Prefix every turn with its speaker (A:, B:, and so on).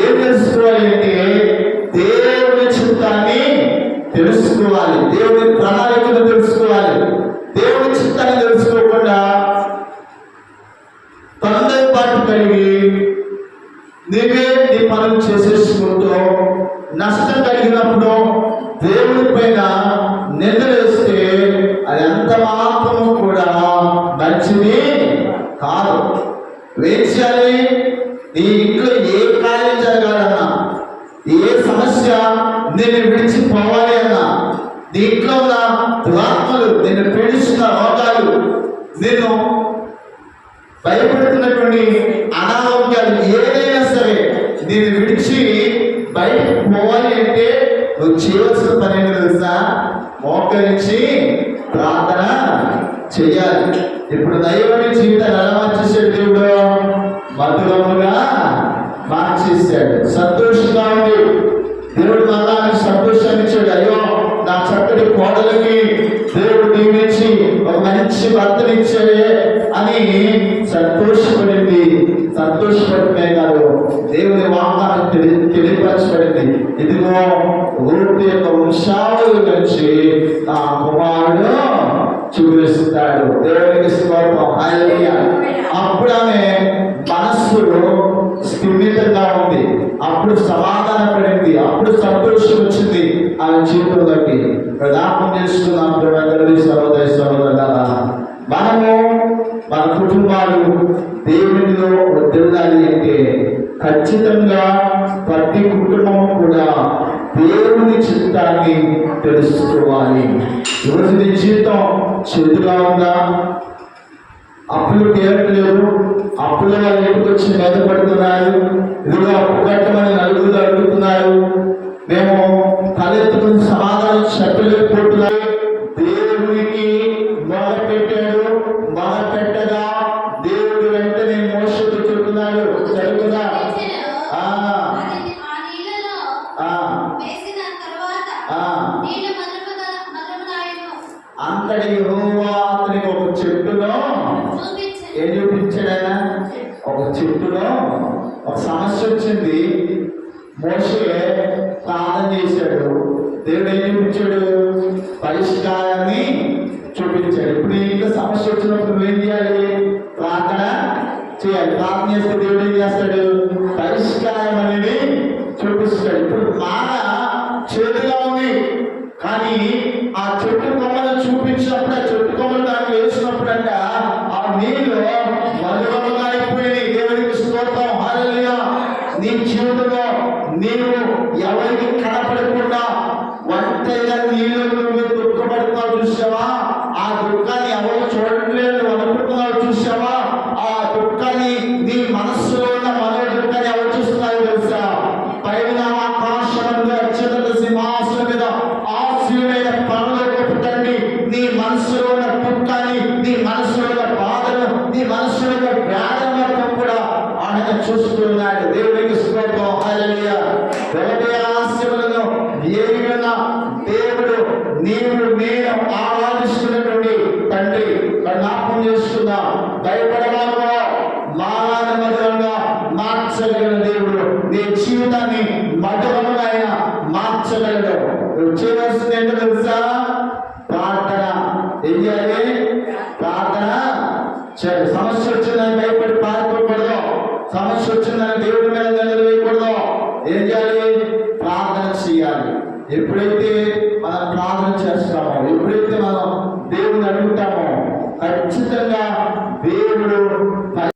A: ఏం తెలుసుకోవాలి అంటే దేవుని చిత్తాన్ని తెలుసుకోవాలి. దేవుని ప్రణాళికను తెలుసుకోవాలి. దేవుని చిత్తాన్ని తెలుసుకోకుండా తొందరపాటు కలిగి నీవే నీ పనులు చేసేసుకుంటూ నష్టం కలిగినప్పుడు దేవుని పైన నిందలేస్తే అది ఎంత మాత్రము కూడా మంచిది కాదు. వేయించాలి నీ ఇంట్లో ఏ కార్యం జరగాలన్నా ఏ సమస్య నిన్ను విడిచిపోవాలి అన్నా దీంట్లో ఉన్న దురాత్మలు నిన్ను పీడిస్తున్న రోగాలు నిన్ను భయపడుతున్నటువంటి అనారోగ్యాలు ఏదైనా సరే దీన్ని విడిచి బయటకు పోవాలి అంటే నువ్వు చేయవలసిన పని ఏంటో తెలుసా? మోకరించి ప్రార్థన చేయాలి. ఇప్పుడు దైవని జీవితాన్ని ఎలా మార్చేసాడు దేవుడు మధురముగా సంతోషంగా ఉంది దేవుడు మళ్ళా సంతోషాన్ని ఇచ్చాడు. అయ్యో నా చక్కటి కోడలికి దేవుడు దీవించి ఒక మంచి భర్తనిచ్చాడే అని సంతోషపడింది. సంతోషపడితే కాదు దేవుని వాగ్దానం తెలి తెలియపరచబడింది. ఇదిగో ఊరి యొక్క వంశావళి నుంచి నా కుమారుడు చూపిస్తాడు. దేవునికి స్తోత్రం. హల్లెలూయా. అప్పుడు ఆమె మనస్సులో స్థిమితంగా ఉంది. అప్పుడు సమాధాన పడింది. అప్పుడు సంతోషం వచ్చింది. ఆమె జీవితంలోకి ప్రదాపం చేస్తున్నాం. ప్రజలు సహోదరి సహోదరులారా మనము మన కుటుంబాలు దేవునిలో వదిలాలి అంటే ఖచ్చితంగా ప్రతి కుటుంబం కూడా దేవుని చిత్తాన్ని తెలుసుకోవాలి. ఈరోజు నీ జీవితం చెడుగా ఉందా? అప్పులు తీరట్లేదు. అప్పుల వాళ్ళు ఇంటికి వచ్చి మీద పడుతున్నారు. ఇదిగో అప్పు కట్టమని నలుగురు అడుగుతున్నారు. మేము తలెత్తుకుని అంతటి యెహోవా అతనికి ఒక చెట్టులో. ఏం చూపించాడు ఒక చెట్టులో ఒక సమస్య వచ్చింది. మోసే ప్రార్థన చేశాడు. దేవుడు ఏం చూపించాడు? పరిష్కారాన్ని చూపించాడు. ఇప్పుడు ఇంకా సమస్య వచ్చినప్పుడు నువ్వేం చేయాలి? ప్రార్థన చేయాలి. ప్రార్థన చేస్తే దేవుడు ఏం చేస్తాడు? నీళ్ళు మధురముగా అయిపోయినాయి దేవునికి స్తోత్రం. నీ జీవితంలో నీవు ఎవరికి కనపడకుండా ఒంటరిగా నీళ్ళు నువ్వు దుఃఖపడుతున్నావు చూసావా? ఆ దుఃఖాన్ని ఏ విధంగా దేవుడు నీవు నేను ఆరాధిస్తున్నటువంటి తండ్రి జ్ఞాపకం చేస్తున్నా భయపడవాలో మానాన మధురంగా మార్చగలిగిన దేవుడు నీ జీవితాన్ని మధురంగా ఆయన మార్చగలడు. నువ్వు చేయవలసింది ఏంటో తెలుసా? ప్రార్థన. ఏం ప్రార్థన. సమస్య వచ్చిందని భయపడి పారిపోకూడదు. సమస్య వచ్చిందని దేవుడు ఎప్పుడైతే మనం ప్రార్థన చేస్తామో ఎప్పుడైతే మనం దేవుని అడుగుతామో ఖచ్చితంగా